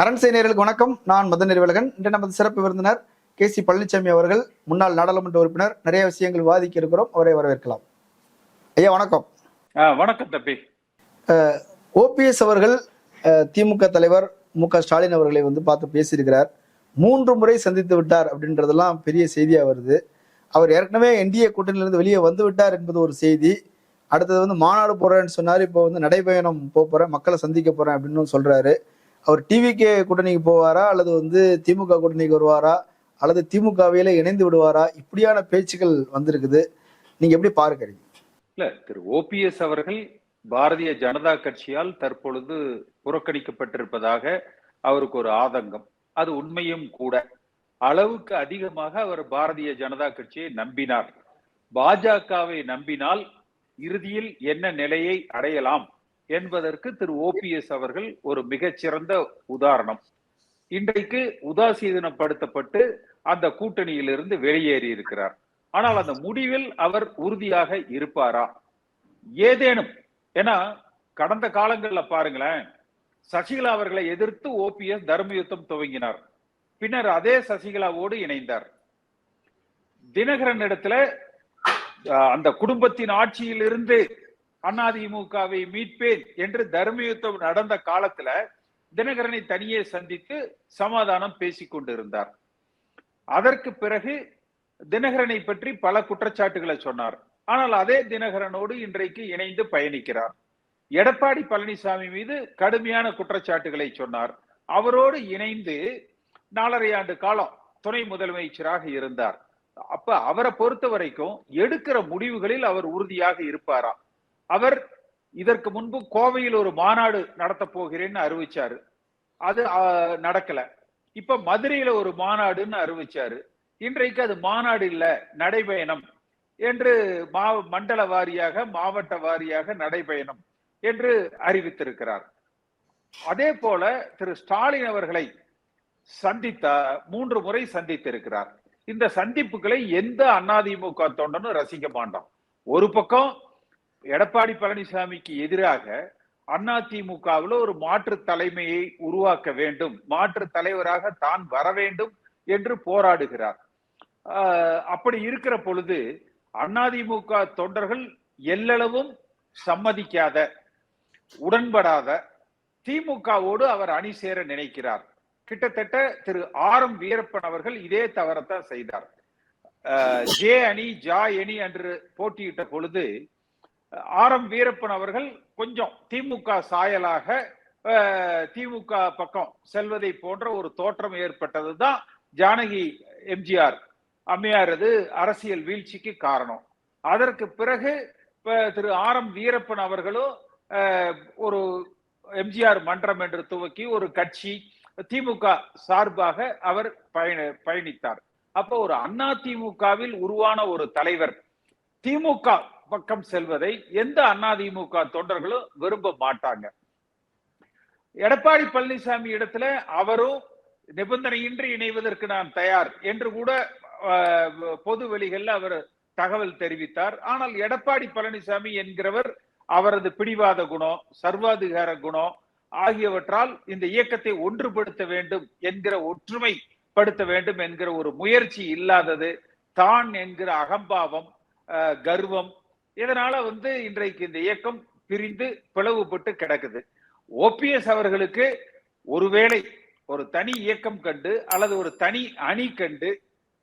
அரண்சை நேயர்களுக்கு வணக்கம். நான் மதன் நிறுவலகன் இன்று நமது சிறப்பு விருந்தினர் கே சி பழனிசாமி அவர்கள் முன்னாள் நாடாளுமன்ற உறுப்பினர் நிறைய விஷயங்கள் விவாதிக்க இருக்கிறோம். அவரை வரவேற்கலாம். ஐயா வணக்கம். வணக்கம் தம்பி. ஓபிஎஸ் அவர்கள் திமுக தலைவர் மு க ஸ்டாலின் அவர்களை வந்து பார்த்து பேசியிருக்கிறார். மூன்று முறை சந்தித்து விட்டார் அப்படின்றதெல்லாம் பெரிய செய்தியா வருது. அவர் ஏற்கனவே என்டிஏ கூட்டணியிலிருந்து வெளியே வந்து விட்டார் என்பது ஒரு செய்தி. அடுத்தது வந்து மாநாடு போறேன்னு சொன்னார். இப்போ வந்து நடைபயணம் போப் போறேன். மக்களை சந்திக்க போறேன் அப்படின்னு சொல்றாரு. அவர் டிவிகே கூட்டணிக்கு போவாரா? அல்லது வந்து திமுக கூட்டணிக்கு வருவாரா? அல்லது திமுகவில இணைந்து விடுவாரா? இப்படியான பேச்சுக்கள் வந்திருக்குது. நீங்க எப்படி பார்க்கறீங்க இல்ல திரு ஓபிஎஸ் அவர்கள் பாரதிய ஜனதா கட்சியால் தற்பொழுது புறக்கணிக்கப்பட்டிருப்பதாக அவருக்கு ஒரு ஆதங்கம். அது உண்மையும் கூட. அளவுக்கு அதிகமாக அவர் பாரதிய ஜனதா கட்சியை நம்பினார். பாஜகவை நம்பினால் இறுதியில் என்ன நிலையை அடையலாம்? என்பதற்கு திரு ஓபிஎஸ் அவர்கள் ஒரு மிகச்சிறந்த உதாரணம். இன்றைக்கு உதாசீனப்படுத்தப்பட்டு அந்த கூட்டணியிலிருந்து வெளியேறி இருக்கிறார். ஆனால் அந்த முடிவில் அவர் உறுதியாக இருப்பாரா? ஏதேனும். ஏன்னா கடந்த காலங்கள்ல பாருங்களேன் சசிகலா அவர்களை எதிர்த்து ஓபிஎஸ் தர்மயுத்தம் துவங்கினார். பின்னர் அதே சசிகலாவோடு இணைந்தார். தினகரன் இடத்துல அஹ், அந்த குடும்பத்தின் ஆட்சியிலிருந்து அதிமுகவை மீட்பேன் என்று தர்மயுத்தம் நடந்த காலத்துல தினகரனை தனியே சந்தித்து சமாதானம் பேசிக் கொண்டிருந்தார். அதற்கு பிறகு தினகரனை பற்றி பல குற்றச்சாட்டுகளை சொன்னார். ஆனால் அதே தினகரனோடு இன்றைக்கு இணைந்து பயணிக்கிறார். எடப்பாடி பழனிசாமி மீது கடுமையான குற்றச்சாட்டுகளை சொன்னார். அவரோடு இணைந்து நாலரை ஆண்டு காலம் துணை முதலமைச்சராக இருந்தார். அப்ப அவரை பொறுத்த வரைக்கும் எடுக்கிற முடிவுகளில் அவர் உறுதியாக இருப்பாராம் அவர் இதற்கு முன்பு கோவையில் ஒரு மாநாடு நடத்த போகிறேன்னு அறிவிச்சாரு. அது நடக்கல. இப்ப மதுரையில ஒரு மாநாடுன்னு அறிவிச்சாரு. இன்றைக்கு அது மாநாடு இல்ல நடைபயணம் என்று மா மண்டல வாரியாக மாவட்ட வாரியாக நடைபயணம் என்று அறிவித்திருக்கிறார். அதே போல திரு ஸ்டாலின் அவர்களை சந்தித்த மூன்று முறை சந்தித்திருக்கிறார். இந்த சந்திப்புகளை எந்த அதிமுக தொண்டனும் ரசிக்க மாட்டான். ஒரு பக்கம் எடப்பாடி பழனிசாமிக்கு எதிராக அதிமுகவில் ஒரு மாற்று தலைமையை உருவாக்க வேண்டும் மாற்று தலைவராக தான் வர வேண்டும் என்று போராடுகிறார். ஆஹ் அப்படி இருக்கிற பொழுது அதிமுக தொண்டர்கள் எல்லளவும் சம்மதிக்காத உடன்படாத திமுகவோடு அவர் அணி சேர நினைக்கிறார். கிட்டத்தட்ட திரு ஆர் எம் வீரப்பன் அவர்கள் இதே தவறத்தான் செய்தார். ஆஹ் ஜே அணி ஜா அணி என்று போட்டியிட்ட பொழுது ஆர் எம் வீரப்பன் அவர்கள் கொஞ்சம் திமுக சாயலாக திமுக பக்கம் செல்வதை போன்ற ஒரு தோற்றம் ஏற்பட்டதுதான் ஜானகி எம்ஜிஆர். அம்மையாரது அரசியல் வீழ்ச்சிக்கு காரணம். அதற்கு பிறகு திரு ஆர் எம் வீரப்பன் அவர்களும் ஆஹ், ஒரு எம்ஜிஆர் மன்றம் என்று துவக்கி ஒரு கட்சி திமுக சார்பாக அவர் பயண பயணித்தார். அப்போ ஒரு அண்ணா திமுகவில் உருவான ஒரு தலைவர் திமுக பக்கம் செல்வதை எந்த அதிமுக தொண்டர்களும் விரும்ப மாட்டாங்க. எடப்பாடி பழனிசாமி இடத்துல அவரும் நிபந்தனையின்றி இணைவதற்கு நான் தயார் என்று கூட பொது வெளிகள்ல அவர் தகவல் தெரிவித்தார். ஆனால் எடப்பாடி பழனிசாமி என்கிறவர் அவரது பிடிவாத குணம் சர்வாதிகார குணம் ஆகியவற்றால் இந்த இயக்கத்தை ஒன்றுபடுத்த வேண்டும் என்கிற ஒற்றுமைப்படுத்த வேண்டும் என்கிற ஒரு முயற்சி இல்லாதது தான் என்கிற அகம்பாவம் கர்வம் இதனால வந்து இன்றைக்கு இந்த இயக்கம் பிரிந்து பிளவுபட்டு கிடக்குது. ஓபிஎஸ் அவர்களுக்கு ஒருவேளை ஒரு தனி இயக்கம் கண்டு அல்லது ஒரு தனி அணி கண்டு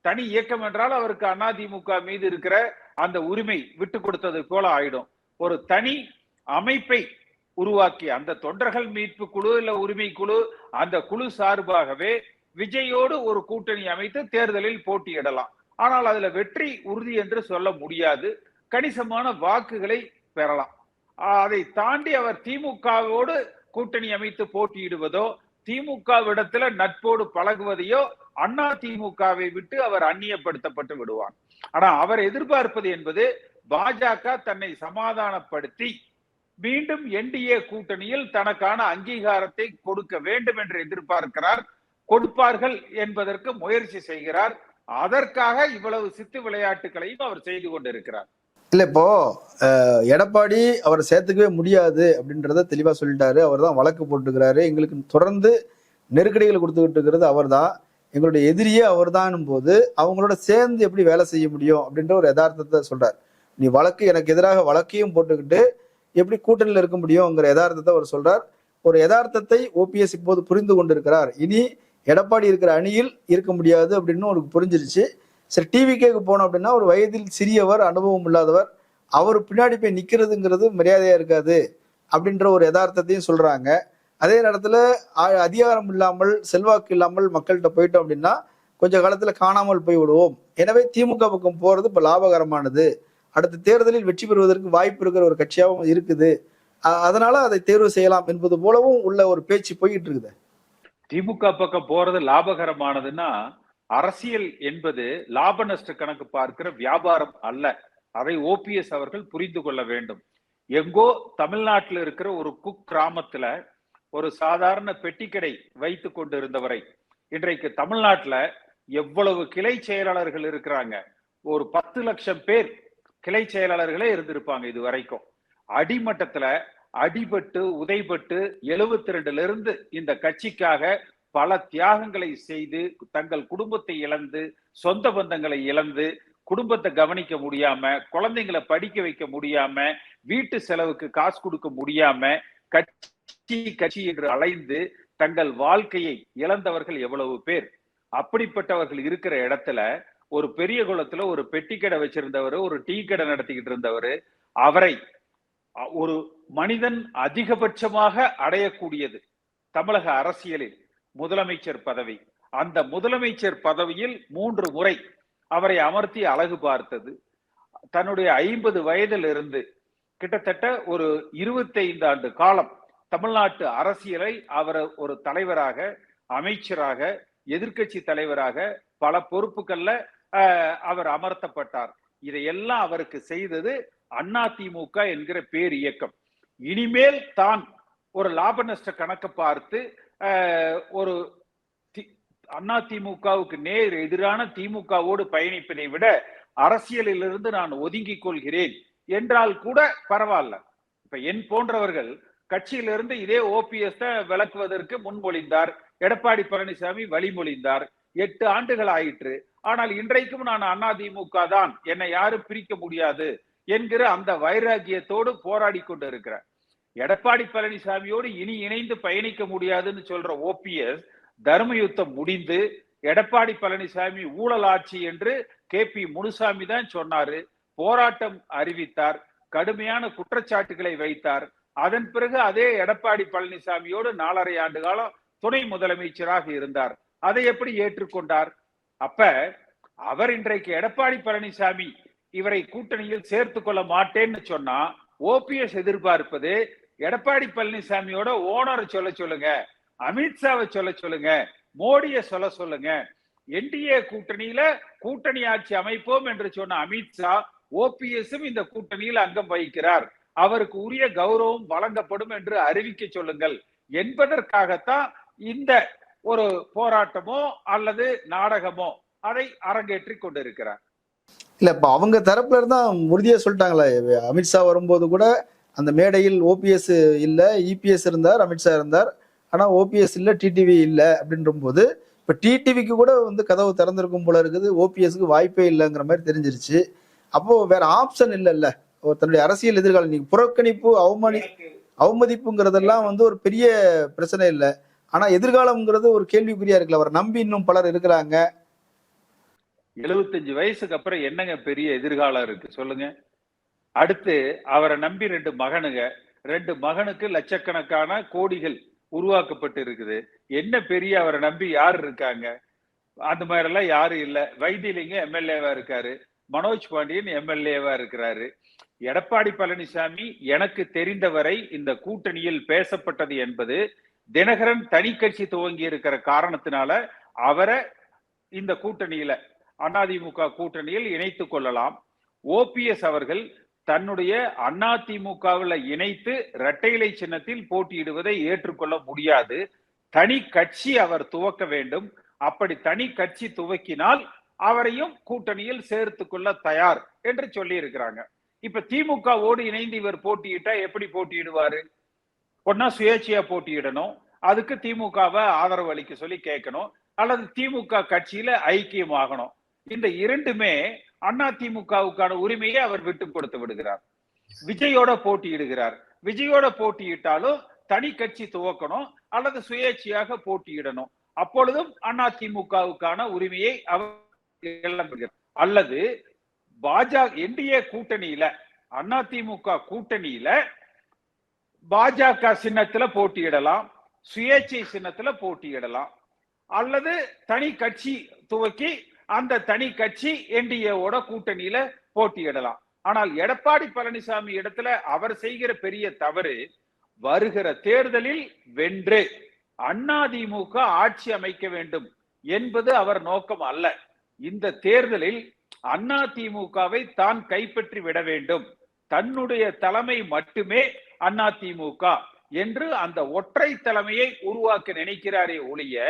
தனி இயக்கம் என்றால் அவருக்கு அதிமுக மீது இருக்கிற அந்த உரிமை விட்டு கொடுத்தது போல ஆயிடும். ஒரு தனி அமைப்பை உருவாக்கி அந்த தொண்டர்கள் மீட்பு குழு இல்ல உரிமை குழு அந்த குழு சார்பாகவே விஜயோடு ஒரு கூட்டணி அமைத்து தேர்தலில் போட்டியிடலாம். ஆனால் அதுல வெற்றி உறுதி என்று சொல்ல முடியாது. கணிசமான வாக்குகளை பெறலாம். அதை தாண்டி அவர் திமுகவோடு கூட்டணி அமைத்து போட்டியிடுவதோ திமுகவிடத்துல நட்போடு பழகுவதையோ அண்ணா திமுகவை விட்டு அவர் அந்நியப்படுத்தப்பட்டு விடுவார். ஆனா அவர் எதிர்பார்ப்பது என்பது பாஜக தன்னை சமாதானப்படுத்தி மீண்டும் என்டிஏ கூட்டணியில் தனக்கான அங்கீகாரத்தை கொடுக்க வேண்டும் என்று எதிர்பார்க்கிறார் கொடுப்பார்கள் என்பதற்கு முயற்சி செய்கிறார். அதற்காக இவ்வளவு சித்து விளையாட்டுகளையும் அவர் செய்து கொண்டிருக்கிறார். இல்ல இப்போ எடப்பாடி அவரை சேர்த்துக்கவே முடியாது அப்படின்றத தெளிவா சொல்லிட்டாரு. அவர் தான் வழக்கு போட்டுக்கிறாரு எங்களுக்கு தொடர்ந்து நெருக்கடிகள் கொடுத்துக்கிட்டு இருக்கிறது அவர்தான். எங்களுடைய எதிரியே அவர்தானும் போது அவங்களோட சேர்ந்து எப்படி வேலை செய்ய முடியும் அப்படின்ற ஒரு யதார்த்தத்தை சொல்றார். நீ வழக்கு எனக்கு எதிராக வழக்கையும் போட்டுக்கிட்டு எப்படி கூட்டணியில் இருக்க முடியும்ங்கிற யதார்த்தத்தை அவர் சொல்றார். ஒரு யதார்த்தத்தை ஓபிஎஸ் இப்போது புரிந்து கொண்டிருக்கிறார். இனி எடப்பாடி இருக்கிற அணியில் இருக்க முடியாது அப்படின்னு அவருக்கு புரிஞ்சிருச்சு. சரி டிவிகேக்கு போனோம் அப்படின்னா ஒரு வயதில் சிறியவர் அனுபவம் இல்லாதவர் அவர் பின்னாடி போய் நிற்கிறதுங்கிறது மரியாதையாக இருக்காது அப்படின்ற ஒரு யதார்த்தத்தையும் சொல்கிறாங்க அதே நேரத்தில் அதிகாரம் இல்லாமல் செல்வாக்கு இல்லாமல் மக்கள்கிட்ட போயிட்டோம் அப்படின்னா கொஞ்ச காலத்தில் காணாமல் போய் விடுவோம். எனவே திமுக பக்கம் போகிறது இப்போ லாபகரமானது. அடுத்த தேர்தலில் வெற்றி பெறுவதற்கு வாய்ப்பு இருக்கிற ஒரு கட்சியாகவும் இருக்குது. அதனால அதை தேர்வு செய்யலாம் என்பது போலவும் உள்ள ஒரு பேச்சு போய்கிட்டு இருக்குது. திமுக பக்கம் போறது லாபகரமானதுன்னா அரசியல் என்பது லாப நஷ்ட கணக்கு பார்க்கிற வியாபாரம் அல்ல. அதை ஓபிஎஸ் அவர்கள் புரிந்து கொள்ள வேண்டும். எங்கோ தமிழ்நாட்டில் இருக்கிற ஒரு குக் கிராமத்துல ஒரு சாதாரண பெட்டிக்கடை வைத்து கொண்டிருந்தவரை இன்றைக்கு தமிழ்நாட்டில் எவ்வளவு கிளை செயலாளர்கள் இருக்கிறாங்க? ஒரு பத்து லட்சம் பேர் கிளை செயலாளர்களே இருந்திருப்பாங்க இது வரைக்கும். அடிமட்டத்துல அடிபட்டு உதைபட்டு எழுபத்தி ரெண்டுல இருந்து இந்த கட்சிக்காக பல தியாகங்களை செய்து தங்கள் குடும்பத்தை இழந்து சொந்த பந்தங்களை இழந்து குடும்பத்தை கவனிக்க முடியாம குழந்தைங்களை படிக்க வைக்க முடியாம வீட்டு செலவுக்கு காசு கொடுக்க முடியாம கட்சி கட்சி என்று அலைந்து தங்கள் வாழ்க்கையை இழந்தவர்கள் எவ்வளவு பேர்? அப்படிப்பட்டவர்கள் இருக்கிற இடத்துல ஒரு பெரிய குளத்துல ஒரு பெட்டி கடை வச்சிருந்தவர் ஒரு டீ கடை நடத்திக்கிட்டு இருந்தவர் அவரை ஒரு மனிதன் அதிகபட்சமாக அடையக்கூடியது தமிழக அரசியலில். முதலமைச்சர் பதவி. அந்த முதலமைச்சர் பதவியில் மூன்று முறை அவரை அமர்த்தி அழகு பார்த்தது. தன்னுடைய ஐம்பது வயதில் இருந்து கிட்டத்தட்ட ஒரு இருபத்தைந்து ஆண்டு காலம் தமிழ்நாட்டு அரசியலை அவர் ஒரு தலைவராக அமைச்சராக எதிர்க்கட்சி தலைவராக பல பொறுப்புகள்ல அவர் அமர்த்தப்பட்டார். இதையெல்லாம் அவருக்கு செய்தது அதிமுக என்கிற பேர் இயக்கம். இனிமேல் தான் ஒரு லாப நஷ்ட கணக்கு பார்த்து ஒரு தி- திமுகவுக்கு நேர் எதிரான திமுகவோடு பயணிப்பதை விட அரசியலிலிருந்து நான் ஒதுங்கிக் கொள்கிறேன். என்றால் கூட பரவாயில்ல. இப்ப என் போன்றவர்கள் கட்சியிலிருந்து இதே ஓபிஎஸ் விளக்குவதற்கு முன்மொழிந்தார். எடப்பாடி பழனிசாமி வழிமொழிந்தார். எட்டு ஆண்டுகள் ஆயிற்று. ஆனால் இன்றைக்கும் நான் அதிமுக தான். என்னை யாரும் பிரிக்க முடியாது என்கிற அந்த வைராகியத்தோடு போராடி கொண்டு இருக்கிறேன் எடப்பாடி பழனிசாமியோடு இனி இணைந்து பயணிக்க முடியாதுன்னு சொல்ற ஓபிஎஸ் தர்ம யுத்தம் முடிந்து எடப்பாடி பழனிசாமி ஊழல் ஆட்சி என்று கே பி முனுசாமி தான் சொன்னாரு. போராட்டம் அறிவித்தார். கடுமையான குற்றச்சாட்டுகளை வைத்தார். அதன் பிறகு அதே எடப்பாடி பழனிசாமியோடு நாலரை ஆண்டு காலம் துணை முதலமைச்சராக இருந்தார். அதை எப்படி ஏற்றுக்கொண்டார்? அப்ப அவர் இன்றைக்கு எடப்பாடி பழனிசாமி இவரை கூட்டணியில் சேர்த்து கொள்ள மாட்டேன்னு சொன்னா ஓபிஎஸ் எதிர்பார்ப்பது எடப்பாடி பழனிசாமியோட ஓனரை சொல்ல சொல்லுங்க அமித்ஷாவை சொல்ல சொல்லுங்க மோடியை சொல்ல சொல்லுங்க. என்டிஏ கூட்டணியில கூட்டணி ஆட்சி அமைப்போம் என்று சொன்ன அமித்ஷா ஓபிஎஸும் இந்த கூட்டணியில் அங்கம் வகிக்கிறார். அவருக்கு உரிய கௌரவம் வழங்கப்படும் என்று அறிவிக்க சொல்லுங்கள். என்பதற்காகத்தான் இந்த ஒரு போராட்டமோ அல்லது நாடகமோ அதை அரங்கேற்றி கொண்டிருக்கிறார். இல்ல இப்ப அவங்க தரப்புல இருந்தா உறுதியா சொல்லிட்டாங்களே அமித்ஷா வரும்போது கூட அந்த மேடையில் ஓபிஎஸ் இல்லை இபிஎஸ் இருந்தார் அமித்ஷா இருந்தார். ஆனால் ஓபிஎஸ் இல்லை டிடிவி இல்லை அப்படின்ற போது இப்போ டிடிவிக்கு கூட வந்து கதவு திறந்திருக்கும் போல இருக்குது. ஓபிஎஸ்க்கு வாய்ப்பே இல்லைங்கிற மாதிரி தெரிஞ்சிருச்சு. அப்போ வேற ஆப்ஷன் இல்லைல்ல. ஒரு தன்னுடைய அரசியல் எதிர்காலம் நீங்க புறக்கணிப்பு அவமதி அவமதிப்புங்கிறதெல்லாம் வந்து ஒரு பெரிய பிரச்சனை இல்லை. ஆனா எதிர்காலம்ங்கிறது ஒரு கேள்விக்குறியா இருக்குல்ல. அவரை நம்பி இன்னும் பலர் இருக்கிறாங்க. எழுபத்தஞ்சு வயசுக்கு அப்புறம் என்னங்க பெரிய எதிர்காலம் இருக்கு? சொல்லுங்க. அடுத்து அவரை நம்பி ரெண்டு மகனுங்க. ரெண்டு மகனுக்கு லட்சக்கணக்கான கோடிகள் உருவாக்கப்பட்டு இருக்குது. என்ன பெரிய அவரை நம்பி யார் இருக்காங்க? அந்த மாதிரி எல்லாம் யாரும் இல்லை. வைத்தியலிங்க எம்எல்ஏவா இருக்காரு. மனோஜ் பாண்டியன் எம்எல்ஏவா இருக்கிறாரு. எடப்பாடி பழனிசாமி எனக்கு தெரிந்தவரை இந்த கூட்டணியில் பேசப்பட்டது என்பது தினகரன் தனி கட்சி துவங்கி இருக்கிற காரணத்தினால அவரை இந்த கூட்டணியில அதிமுக கூட்டணியில் இணைத்துக் கொள்ளலாம். ஓபிஎஸ் அவர்கள் தன்னுடைய அதிமுகவில் இணைத்து இரட்டை சின்னத்தில் போட்டியிடுவதை ஏற்றுக்கொள்ள முடியாது. தனி கட்சி அவர் துவக்க வேண்டும். அப்படி தனி கட்சி துவக்கினால் அவரையும் கூட்டணியில் சேர்த்து கொள்ள தயார் என்று சொல்லி இருக்கிறாங்க இப்ப திமுகவோடு இணைந்து இவர் போட்டியிட்டா எப்படி போட்டியிடுவாரு? ஒன்னா சுயேட்சையா போட்டியிடணும். அதுக்கு திமுகவை ஆதரவு அளிக்க சொல்லி கேட்கணும். அல்லது திமுக கட்சியில ஐக்கியமாகணும். இந்த இரண்டுமே அண்ணா திமுகவுக்கான உரிமையை அவர் விட்டு கொடுத்து விடுகிறார். விஜயோட போட்டியிடுகிறார். விஜயோட போட்டியிட்டாலும் தனி கட்சி துவக்கணும் அல்லது சுயேட்சையாக போட்டியிடணும். அப்பொழுதும் அண்ணா திமுகவுக்கான உரிமையை அவர் இழந்துகிறார் அல்லது பாஜக என்டிஏ கூட்டணியில அண்ணா திமுக கூட்டணியில பாஜக சின்னத்துல போட்டியிடலாம் சுயேட்சை சின்னத்துல போட்டியிடலாம். அல்லது தனி கட்சி துவக்கி அந்த தனி கட்சி என்டிஏவோட கூட்டணியில போட்டியிடலாம். ஆனால் எடப்பாடி பழனிசாமி இடத்துல அவர் செய்கிற பெரிய தவறு வருகிற தேர்தலில் வென்று அதிமுக ஆட்சி அமைக்க வேண்டும் என்பது அவர் நோக்கம் அல்ல. இந்த தேர்தலில் அதிமுகவை தான் கைப்பற்றி விட வேண்டும். தன்னுடைய தலைமை மட்டுமே அதிமுக என்று அந்த ஒற்றை தலைமையை உருவாக்க நினைக்கிறாரே ஒழிய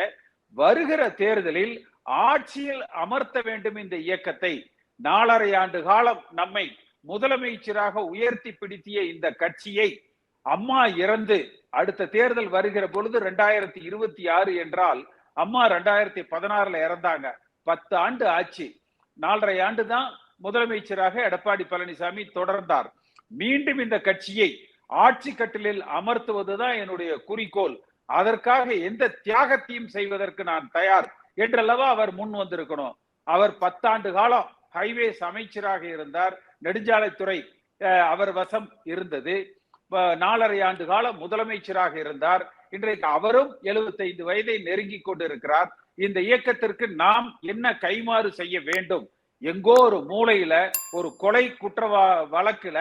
வருகிற தேர்தலில் ஆட்சியில் அமர்த்த வேண்டும் இந்த இயக்கத்தை. நாலரை ஆண்டு காலம் நம்மை முதலமைச்சராக உயர்த்தி பிடித்திய இந்த கட்சியை அம்மா இறந்து அடுத்த தேர்தல் வருகிற பொழுது ரெண்டாயிரத்தி இருபத்தி ஆறு என்றால் அம்மா ரெண்டாயிரத்தி பதினாறுல இறந்தாங்க. பத்து ஆண்டு ஆச்சு. நாலரை ஆண்டு தான் முதலமைச்சராக எடப்பாடி பழனிசாமி தொடர்ந்தார். மீண்டும் இந்த கட்சியை ஆட்சி கட்டிலில் அமர்த்துவதுதான் என்னுடைய குறிக்கோள். அதற்காக எந்த தியாகத்தையும் செய்வதற்கு நான் தயார். என்றல்லவா அவர் முன் வந்திருக்கணும். அவர் பத்தாண்டு காலம் ஹைவேஸ் அமைச்சராக இருந்தார். நெடுஞ்சாலைத்துறை அஹ், அவர் வசம் இருந்தது. நாலரை ஆண்டு காலம் முதலமைச்சராக இருந்தார். இன்றைக்கு அவரும் 75 வயதை நெருங்கி கொண்டிருக்கிறார். இந்த இயக்கத்திற்கு நாம் என்ன கைமாறு செய்ய வேண்டும்? எங்கோ ஒரு மூலையில ஒரு கொலை குற்றவா வழக்குல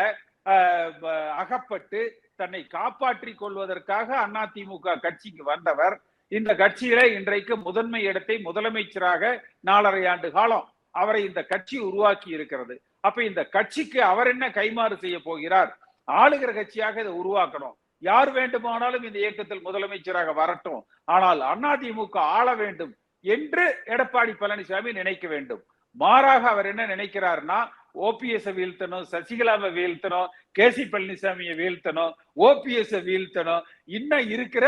அஹ், அகப்பட்டு தன்னை காப்பாற்றிக் கொள்வதற்காக அதிமுக கட்சிக்கு வந்தவர். இந்த கட்சியில இன்றைக்கு முதன்மை இடத்தை முதலமைச்சராக நாலரை ஆண்டு காலம் அவரை இந்த கட்சி உருவாக்கி இருக்கிறது. அப்ப இந்த கட்சிக்கு அவர் என்ன கைமாறு செய்ய போகிறார்? ஆளுகிற கட்சியாக இதை உருவாக்கணும். யார் வேண்டுமானாலும் இந்த இயக்கத்தில் முதலமைச்சராக வரட்டும். ஆனால் அதிமுக ஆள வேண்டும் என்று எடப்பாடி பழனிசாமி நினைக்க வேண்டும். மாறாக அவர் என்ன நினைக்கிறார்னா ஓபிஎஸ் வீழ்த்தணும் சசிகலாவை வீழ்த்தணும் கே சி பழனிசாமியை வீழ்த்தணும் ஓபிஎஸ் வீழ்த்தணும். இன்னும் இருக்கிற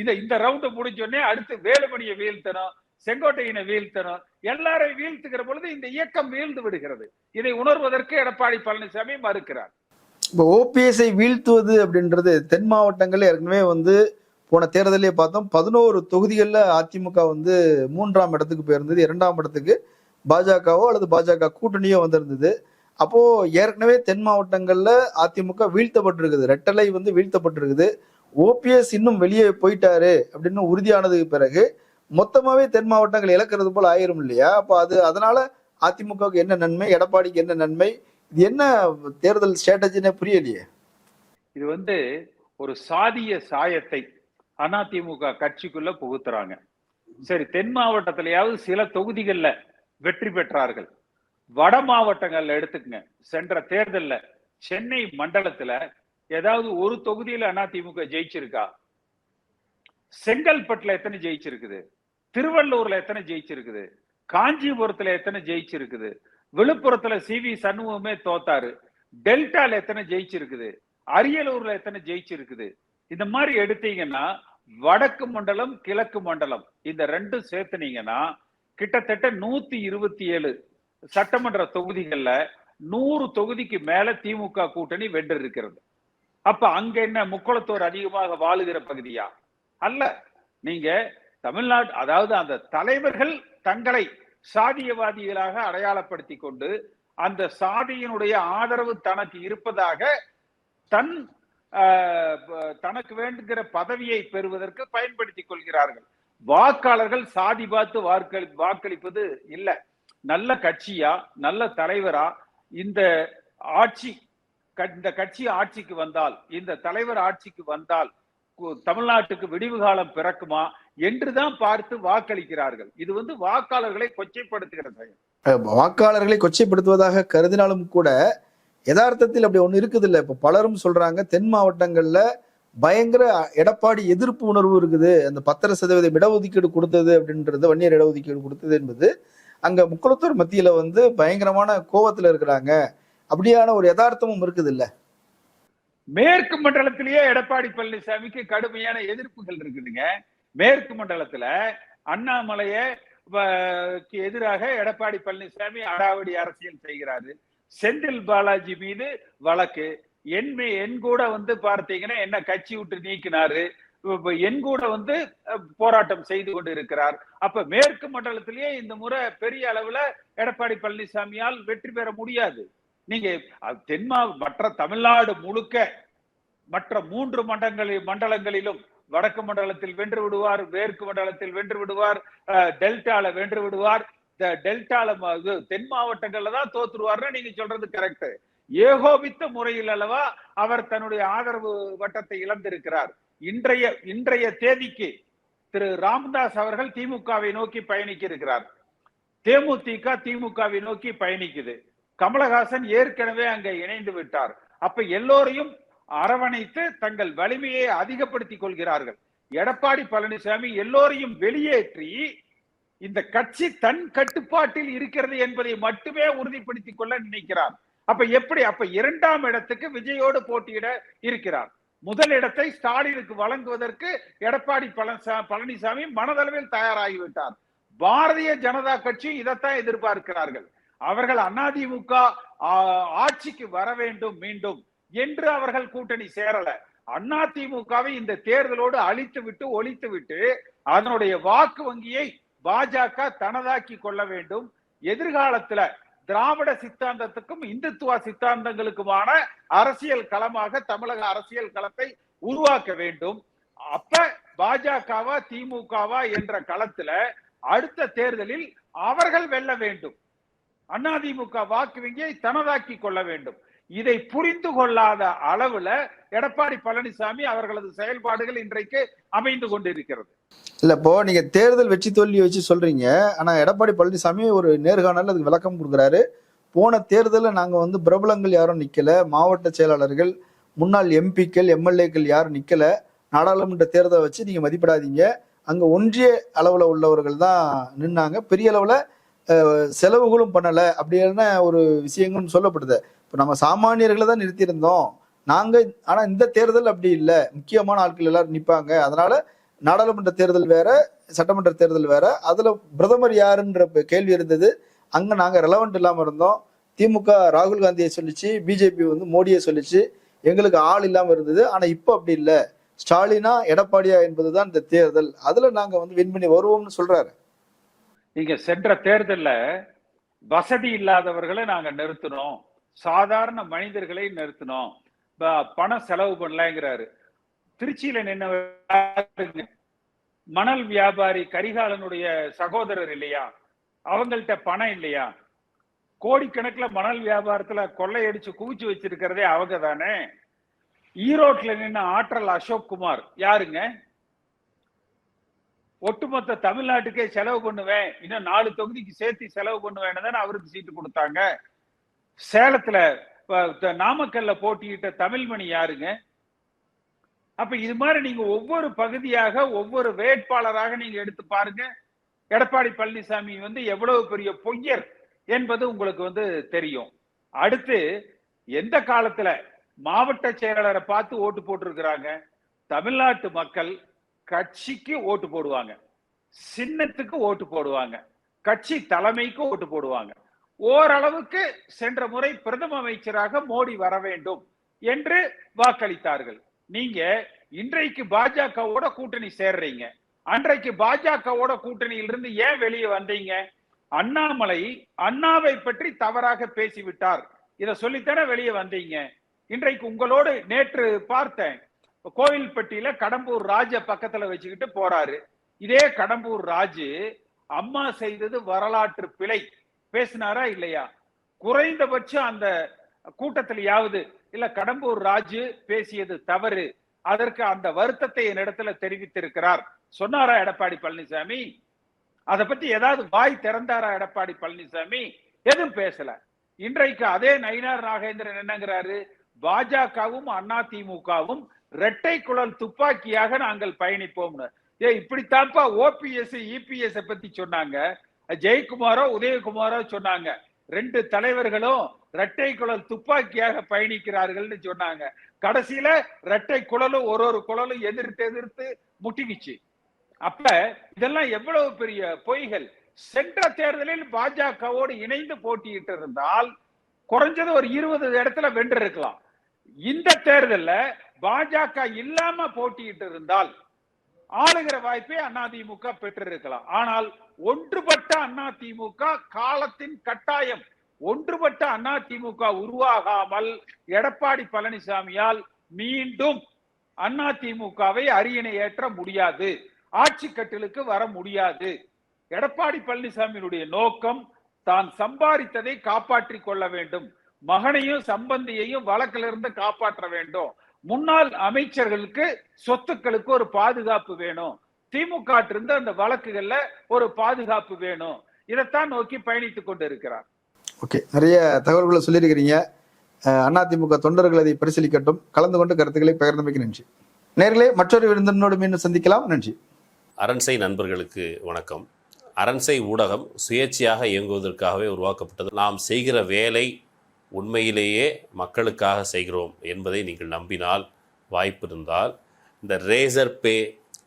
இந்த இந்த ரவுண்ட் முடிஞ்சோடனே அடுத்து வேலுமணியை வீழ்த்தணும் செங்கோட்டையினை வீழ்த்தணும். எல்லாரையும் வீழ்த்துகிற பொழுது இந்த இயக்கம் வீழ்ந்து விடுகிறது. இதை உணர்வதற்கு எடப்பாடி பழனிசாமி மறுக்கிறார். இப்போ ஓபிஎஸ்ஐ வீழ்த்துவது அப்படின்றது தென் மாவட்டங்கள் ஏற்கனவே வந்து போன தேர்தலே பார்த்தோம் பதினோரு தொகுதிகளில் அதிமுக வந்து மூன்றாம் இடத்துக்கு போயிருந்தது இரண்டாம் இடத்துக்கு. பாஜகவோ அல்லது பாஜக கூட்டணியோ வந்திருந்தது. அப்போ ஏற்கனவே தென் மாவட்டங்கள்ல அதிமுக வீழ்த்தப்பட்டிருக்குது. ரெட்டலை வந்து வீழ்த்தப்பட்டிருக்குது. ஓபிஎஸ் இன்னும் வெளியே போயிட்டாரு அப்படின்னு உறுதியானதுக்கு பிறகு மொத்தமாவே தென் மாவட்டங்கள் இழக்கிறது போல ஆயிரும் இல்லையா? அப்போ அது அதனால அதிமுகவுக்கு என்ன நன்மை எடப்பாடிக்கு என்ன நன்மை? இது என்ன தேர்தல் ஸ்ட்ராட்டஜினே புரியலையே. இது வந்து ஒரு சாதிய சாயத்தை அதிமுக கட்சிக்குள்ள புகுத்துறாங்க. சரி தென் மாவட்டத்திலேயாவது சில தொகுதிகளில் வெற்றி பெற்றார்கள். வட மாவட்டங்கள்ல எடுத்துக்கங்க. சென்ற தேர்தல்ல சென்னை மண்டலத்துல ஏதாவது ஒரு தொகுதியில அதிமுக ஜெயிச்சிருக்கா? செங்கல்பட்டுல எத்தனை ஜெயிச்சிருக்குது? திருவள்ளூர்ல எத்தனை ஜெயிச்சிருக்குது? காஞ்சிபுரத்துல எத்தனை ஜெயிச்சிருக்குது? விழுப்புரத்துல சி வி சண்முகமே தோத்தாரு. டெல்டால எத்தனை ஜெயிச்சிருக்குது? அரியலூர்ல எத்தனை ஜெயிச்சிருக்குது? இந்த மாதிரி எடுத்தீங்கன்னா வடக்கு மண்டலம் கிழக்கு மண்டலம் இந்த ரெண்டும் சேர்த்துனீங்கன்னா கிட்டத்தட்ட நூத்தி இருபத்தி ஏழு சட்டமன்ற தொகுதிகள்ல நூறு தொகுதிக்கு மேல திமுக கூட்டணி வென்று இருக்கிறது. அப்ப அங்க என்ன முக்குளத்தோர் அதிகமாக வாழுகிற பகுதியா? அல்ல நீங்க தமிழ்நாடு அதாவது அந்த தலைவர்கள் தங்களை சாதியவாதிகளாக அடையாளப்படுத்தி கொண்டு அந்த சாதியினுடைய ஆதரவு தனக்கு இருப்பதாக தன் ஆஹ், தனக்கு வேண்டுகிற பதவியை பெறுவதற்கு பயன்படுத்திக் கொள்கிறார்கள். வாக்காளர்கள் சாதி பார்த்து வாக்களி வாக்களிப்பது இல்லை. நல்ல கட்சியா நல்ல தலைவரா இந்த ஆட்சி இந்த கட்சி ஆட்சிக்கு வந்தால் இந்த தலைவர் ஆட்சிக்கு வந்தால் கு- தமிழ்நாட்டுக்கு விடிவு காலம் பிறக்குமா என்றுதான் பார்த்து வாக்களிக்கிறார்கள். இது வந்து வாக்காளர்களை கொச்சைப்படுத்துகிற வாக்காளர்களை கொச்சைப்படுத்துவதாக கருதினாலும் கூட யதார்த்தத்தில் அப்படி ஒன்று இருக்குது இல்லை இப்போ பலரும் சொல்றாங்க தென் மாவட்டங்கள்ல பயங்கர எடப்பாடி எதிர்ப்பு உணர்வு இருக்குது. அந்த பத்தரை சதவீதம் இடஒதுக்கீடு கொடுத்தது அப்படின்றது வன்னியர் இடஒதுக்கீடு கொடுத்தது என்பது அங்க முக்குளத்தூர் மத்தியில வந்து பயங்கரமான கோபத்துல இருக்கிறாங்க. அப்படியான ஒரு யதார்த்தமும் இருக்குது இல்ல மேற்கு மண்டலத்திலேயே எடப்பாடி பழனிசாமிக்கு கடுமையான எதிர்ப்புகள் இருக்குதுங்க. மேற்கு மண்டலத்துல அண்ணாமலைய எதிராக எடப்பாடி பழனிசாமி அடாவடி அரசியல் செய்கிறாரு. செந்தில் பாலாஜி மீது வழக்கு. என் என் கூட வந்து பார்த்தீங்கன்னா என்ன கட்சி விட்டு நீக்கினாரு. என் கூட வந்து போராட்டம் செய்து கொண்டு இருக்கிறார் அப்ப மேற்கு மண்டலத்திலேயே இந்த முறை பெரிய அளவுல எடப்பாடி பழனிசாமியால் வெற்றி பெற முடியாது. நீங்க தென்மா மற்ற தமிழ்நாடு முழுக்க மற்ற மூன்று மண்டங்களில் மண்டலங்களிலும் வடக்கு மண்டலத்தில் வென்று விடுவார் மேற்கு மண்டலத்தில் வென்று விடுவார் அஹ், டெல்டால வென்று விடுவார். டெல்டால தென் மாவட்டங்கள்ல தான் தோத்துருவார்னு நீங்க சொல்றது கரெக்ட் ஏகோபித்த முறையில் அல்லவா அவர் தன்னுடைய ஆதரவு வட்டத்தை இழந்திருக்கிறார். இன்றைய இன்றைய தேதிக்கு திரு ராம்தாஸ் அவர்கள் திமுகவை நோக்கி பயணிக்க இருக்கிறார் தேமுதிக திமுகவை நோக்கி பயணிக்குது. கமலஹாசன் ஏற்கனவே அங்க இணைந்து விட்டார். அப்ப எல்லோரையும் அரவணைத்து தங்கள் வலிமையை அதிகப்படுத்திக் கொள்கிறார்கள். எடப்பாடி பழனிசாமி எல்லோரையும் வெளியேற்றி இந்த கட்சி தன் கட்டுப்பாட்டில் இருக்கிறது என்பதை மட்டுமே உறுதிப்படுத்திக் கொள்ள நினைக்கிறார். அப்ப எப்படி? அப்ப இரண்டாம் இடத்துக்கு விஜயோடு போட்டியிட இருக்கிறார். முதல் இடத்தை ஸ்டாலினுக்கு வழங்குவதற்கு எடப்பாடி பழனிசாமி மனதளவில் தயாராகிவிட்டார். பாரதிய ஜனதா கட்சி இதைத்தான் எதிர்பார்க்கிறார்கள். அவர்கள் அதிமுக ஆட்சிக்கு வர வேண்டும் மீண்டும் என்று அவர்கள் கூட்டணி சேரல. அதிமுகவை இந்த தேர்தலோடு அழித்து விட்டு ஒழித்து விட்டு அதனுடைய வாக்கு வங்கியை பாஜக தனதாக்கி கொள்ள வேண்டும். எதிர்காலத்துல திராவிட சித்தாந்தத்துக்கும் இந்துத்துவ சித்தாந்தங்களுக்குமான அரசியல் களமாக தமிழக அரசியல் களத்தை உருவாக்க வேண்டும். அப்ப பாஜகவா திமுகவா என்ற களத்துல அடுத்த தேர்தலில் அவர்கள் வெல்ல வேண்டும். அதிமுக வாக்கு வங்கியை தனதாக்கி கொள்ள வேண்டும். இதை புரிந்து கொள்ளாத அளவுல எடப்பாடி பழனிசாமி அவர்களது செயல்பாடுகள் இன்றைக்கு அமைந்து கொண்டிருக்கிறது. இல்ல இப்போ நீங்க தேர்தல் வெற்றி தோல்வி வச்சு சொல்றீங்க. ஆனா எடப்பாடி பழனிசாமி ஒரு நேர்காணல் அதுக்கு விளக்கம் கொடுக்குறாரு. போன தேர்தலில் நாங்கள் வந்து பிரபலங்கள் யாரும் நிற்கல மாவட்ட செயலாளர்கள் முன்னாள் எம்பிக்கள் எம்எல்ஏக்கள் யாரும் நிற்கல நாடாளுமன்ற தேர்தலை வச்சு நீங்கள் மதிப்பிடாதீங்க. அங்கே ஒன்றிய அளவில் உள்ளவர்கள் தான் நின்னாங்க. பெரிய அளவில் செலவுகளும் பண்ணலை. அப்படின்னு ஒரு விஷயங்களும் சொல்லப்படுது. இப்போ நம்ம சாமானியர்களை தான் நிறுத்தியிருந்தோம். நாங்கள் ஆனால் இந்த தேர்தல் அப்படி இல்லை. முக்கியமான ஆட்கள் எல்லாரும் நிற்பாங்க அதனால நாடாளுமன்ற தேர்தல் வேற சட்டமன்ற தேர்தல் வேற. அதில் பிரதமர் யாருன்ற கேள்வி இருந்தது. அங்கே நாங்கள் ரெலவெண்ட் இல்லாமல் இருந்தோம். திமுக ராகுல் காந்தியை சொல்லிச்சு. பிஜேபி வந்து மோடியை சொல்லிச்சு. எங்களுக்கு ஆள் இல்லாமல் இருந்தது. ஆனால் இப்போ அப்படி இல்லை. ஸ்டாலினா எடப்பாடியா என்பது தான் இந்த தேர்தல். அதில் நாங்கள் வந்து வின் பண்ணி வருவோம்னு சொல்கிறாரு நீங்கள் சென்ற தேர்தலில் வசதி இல்லாதவர்களை நாங்கள் நிறுத்தினோம். சாதாரண மனிதர்களை நிறுத்தணும் பணம் செலவு பண்ணலங்கிறாரு. திருச்சியில நின்ன மணல் வியாபாரி கரிகாலனுடைய சகோதரர் இல்லையா? அவங்கள்ட்ட பணம் இல்லையா? கோடிக்கணக்கில் மணல் வியாபாரத்துல கொள்ளையடிச்சு குவிச்சு வச்சிருக்கிறதே அவங்க தானே. ஈரோட்ல நின்ன ஆற்றல் அசோக் குமார் யாருங்க? ஒட்டுமொத்த தமிழ்நாட்டுக்கே செலவு பண்ணுவேன். இன்னும் நாலு தொகுதிக்கு சேர்த்து செலவு பண்ணுவேன்னு தானே அவருக்கு சீட்டு கொடுத்தாங்க. சேலத்துல நாமக்கல்ல போட்டியிட்ட தமிழ்மணி யாருங்க? அப்ப இது மாதிரி நீங்க ஒவ்வொரு பகுதியாக ஒவ்வொரு வேட்பாளராக நீங்க எடுத்து பாருங்க. எடப்பாடி பழனிசாமி வந்து எவ்வளவு பெரிய பொய்யர் என்பது உங்களுக்கு வந்து தெரியும். அடுத்து எந்த காலத்துல மாவட்ட செயலாளரை பார்த்து ஓட்டு போட்டிருக்கிறாங்க? தமிழ்நாட்டு மக்கள் கட்சிக்கு ஓட்டு போடுவாங்க. சின்னத்துக்கு ஓட்டு போடுவாங்க. கட்சி தலைமைக்கு ஓட்டு போடுவாங்க. ஓரளவுக்கு சென்ற முறை பிரதம அமைச்சராக மோடி வர வேண்டும் என்று வாக்களித்தார்கள். நீங்க இன்றைக்கு பாஜகவோட கூட்டணி சேர்றீங்க. அன்றைக்கு பாஜகவோட கூட்டணியிலிருந்து ஏன் வெளியே வந்தீங்க? அண்ணாமலை அண்ணாவை பற்றி தவறாக பேசிவிட்டார். இத சொல்லித்தானே வெளியே வந்தீங்க. இன்றைக்கு உங்களோடு நேற்று பார்த்தேன். கோவில்பட்டியில கடம்பூர் ராஜ பக்கத்துல வச்சுக்கிட்டு போறாரு. இதே கடம்பூர் ராஜு அம்மா செய்தது வரலாற்று பிழை. பேசினாரா இல்லையா? குறைந்தபட்சம் அந்த கூட்டத்திலேயாவது இல்ல கடம்பூர் ராஜு பேசியது தவறு அதற்கு அந்த வருத்தத்தை என்னிடத்துல தெரிவித்திருக்கிறார். சொன்னாரா எடப்பாடி பழனிசாமி? அதை பத்தி ஏதாவது வாய் திறந்தாரா எடப்பாடி பழனிசாமி? எதுவும் பேசல. இன்றைக்கு அதே நயினார் நாகேந்திரன் என்னங்கிறாரு? பாஜகவும் அதிமுகவும் இரட்டை குழல் துப்பாக்கியாக நாங்கள் பயணிப்போம்னு. ஏ இப்படித்தான்ப்பா ஓபிஎஸ் இபிஎஸ் பத்தி சொன்னாங்க. ஜெயக்குமாரோ உதயகுமாரோ சொன்னாங்க. ரெண்டு தலைவர்களும் இரட்டை குழல் துப்பாக்கியாக பயணிக்கிறார்கள்னு சொன்னாங்க. கடைசியில இரட்டை குழலும் ஒரு ஒரு குழலும் எதிர்த்து எதிர்த்து முட்டிக்குச்சு. அப்ப இதெல்லாம் எவ்வளவு பெரிய பொய்கள்? சென்ற தேர்தலில் பாஜகவோடு இணைந்து போட்டியிட்டு இருந்தால் குறைஞ்சது ஒரு இருபது இடத்துல வென்றிருக்கலாம் இந்த தேர்தல்ல பாஜக இல்லாம போட்டியிட்டு இருந்தால் ஆளுகிற வாய்ப்பை அதிமுக பெற்றிருக்கலாம். ஆனால் ஒன்றுபட்ட அண்ணா திமுக காலத்தின் கட்டாயம். ஒன்றுபட்ட அண்ணா திமுக உருவாகாமல் எடப்பாடி பழனிசாமியால் மீண்டும் அண்ணா திமுகவை அரியணை ஏற்ற முடியாது. ஆட்சி கட்டிலுக்கு வர முடியாது. எடப்பாடி பழனிசாமியினுடைய நோக்கம் தான் சம்பாதித்ததை காப்பாற்றிக் கொள்ள வேண்டும். மகனையும் சம்பந்தியையும் வழக்கிலிருந்து காப்பாற்ற வேண்டும். முன்னாள் அமைச்சர்களுக்கு சொத்துக்களுக்கு ஒரு பாதுகாப்பு வேணும். திமுக இருந்து அந்த வழக்குகள்ல ஒரு பாதுகாப்பு வேணும். இதைத்தான் நோக்கி பயணித்துக் கொண்டிருக்கிறார். ஓகே நிறைய தகவல்களை சொல்லியிருக்கிறீங்க. அதிமுக தொண்டர்கள் அதை பரிசீலிக்கட்டும். கலந்து கொண்டு கருத்துக்களை பகிர்ந்தமைக்கு நன்றி. நேர்களே மற்றொரு விருந்தினோடு மீண்டும் சந்திக்கலாம். நன்றி. அரண்சை நண்பர்களுக்கு வணக்கம். அரண்சை ஊடகம் சுயேட்சையாக இயங்குவதற்காகவே உருவாக்கப்பட்டது. நாம் செய்கிற வேலை உண்மையிலேயே மக்களுக்காக செய்கிறோம் என்பதை நீங்கள் நம்பினால் வாய்ப்பு இருந்தால் இந்த ரேசர் பே